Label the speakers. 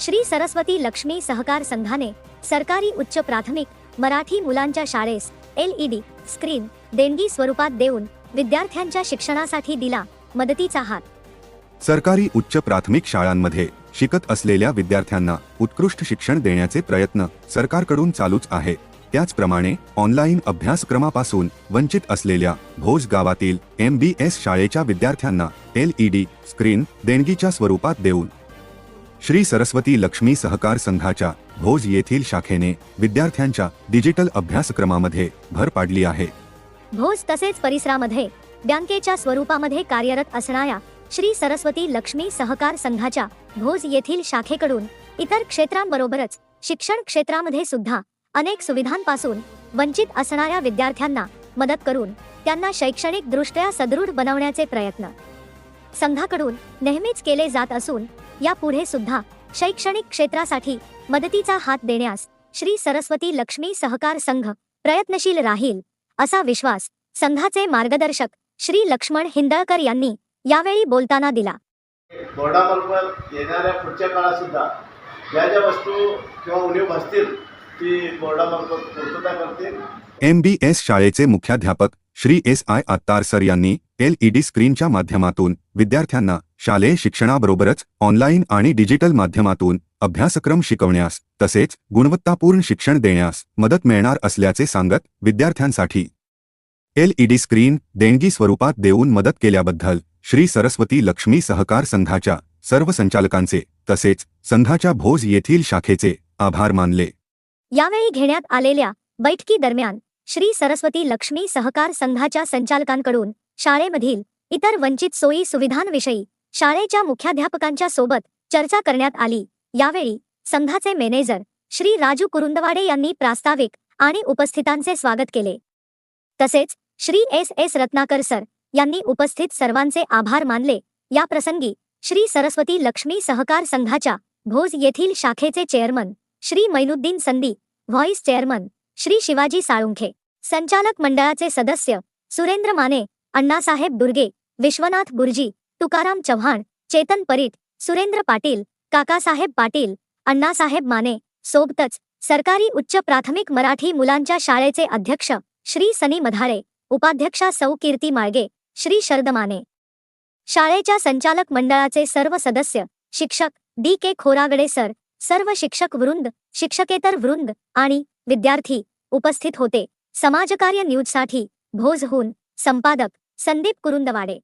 Speaker 1: श्री सरस्वती लक्ष्मी सहकार संघाने सरकारी उच्च प्राथमिक मराठी मुलांच्या शाळेस एल ई डी स्क्रीन देणगी स्वरूपात देऊन विद्यार्थ्यांच्या शिक्षणासाठी दिला मदतीचा हात.
Speaker 2: सरकारी उच्च प्राथमिक शाळांमध्ये शिकत असलेल्या विद्यार्थ्यांना उत्कृष्ट शिक्षण देण्याचे प्रयत्न सरकारकडून चालूच आहे. त्याचप्रमाणे ऑनलाईन अभ्यासक्रमापासून वंचित असलेल्या भोज गावातील एम बी एस शाळेच्या विद्यार्थ्यांना एल ई डी स्क्रीन देणगीच्या स्वरूपात देऊन श्री सरस्वती लक्ष्मी सहकार संघाच्या भोज येथील शाखेने विद्यार्थ्यांच्या डिजिटल अभ्यासक्रमामध्ये भर पाडली आहे.
Speaker 1: भोज तसेच परिसरामध्ये बँकेच्या स्वरूपामध्ये कार्यरत असणाऱ्या श्री सरस्वती लक्ष्मी सहकार संघाच्या भोज येथील शाखेकडून इतर क्षेत्रांबरोबरच शिक्षण क्षेत्रामध्ये सुद्धा अनेक सुविधांपासून वंचित असणाऱ्या विद्यार्थ्यांना मदत करून त्यांना शैक्षणिक दृष्ट्या सदृढ बनवण्याचे प्रयत्न संघाकडून नेहमीच केले जात असून यापुढे सुद्धा शैक्षणिक क्षेत्रासाठी मदतीचा हात देण्यास श्री सरस्वती लक्ष्मी सहकार संघ प्रयत्नशील राहील असा विश्वास संघाचे मार्गदर्शक श्री लक्ष्मण हिंदळकर यांनी यावेळी बोलताना दिला.
Speaker 3: बोर्डामार्फत येणाऱ्या पुढच्या काळात सुद्धा ज्या ज्या वस्तू किंवा उणीव भासतील ती बोर्डामार्फत पूर्तता करतील.
Speaker 2: एम बी एस शाळेचे मुख्याध्यापक Shri S I Attar sir यांनी एल ई डी स्क्रीनच्या माध्यमातून विद्यार्थ्यांना शालेय शिक्षणाबरोबरच ऑनलाईन आणि डिजिटल माध्यमातून अभ्यासक्रम शिकवण्यास तसेच गुणवत्तापूर्ण शिक्षण देण्यास मदत मिळणार असल्याचे सांगत विद्यार्थ्यांसाठी. एलईडी स्क्रीन देणगी स्वरूपात देऊन मदत केल्याबद्दल श्री सरस्वती लक्ष्मी सहकार संघाच्या सर्व संचालकांचे तसेच संघाच्या भोज येथील शाखेचे आभार मानले.
Speaker 1: यावेळी घेण्यात आलेल्या बैठकी दरम्यान श्री सरस्वती लक्ष्मी सहकार संघाच्या संचालकांकडून शाळेमधील इतर वंचित सोयी सुविधांविषयी शाळेच्या मुख्याध्यापकांच्या सोबत चर्चा करण्यात आली. यावेळी संघाचे मॅनेजर श्री राजू कुरुंदवाडे यांनी प्रास्ताविक आणि उपस्थितांचे स्वागत केले. तसेच Shri S S Ratnakar sir यांनी उपस्थित सर्वांचे आभार मानले. या प्रसंगी श्री सरस्वती लक्ष्मी सहकार संघाच्या भोज येथील शाखेचे chairman Shri Mainuddin Sandi vice chairman Shri Shivaji Salunkhe संचालक मंडळाचे सदस्य सुरेंद्र माने अण्णासाहेब दुर्गे विश्वनाथ गुरुजी तुकाराम चव्हाण चेतन परीट सुरेंद्र पाटील काकासाहेब पाटील अण्णासाहेब माने सोबतच सरकारी उच्च प्राथमिक मराठी मुलांच्या शाळेचे अध्यक्ष श्री सनी मधारे उपाध्यक्षा सौ कीर्ती माळगे श्री शरद माने. शाळेच्या संचालक मंडळाचे सर्व सदस्य शिक्षक डी के खोरागडे सर सर्व शिक्षक वृंद शिक्षकेतर वृंद आणि विद्यार्थी उपस्थित होते. समाजकार्य न्यूजसाठी भोजहून संपादक संदीप कुरुंदवाडे.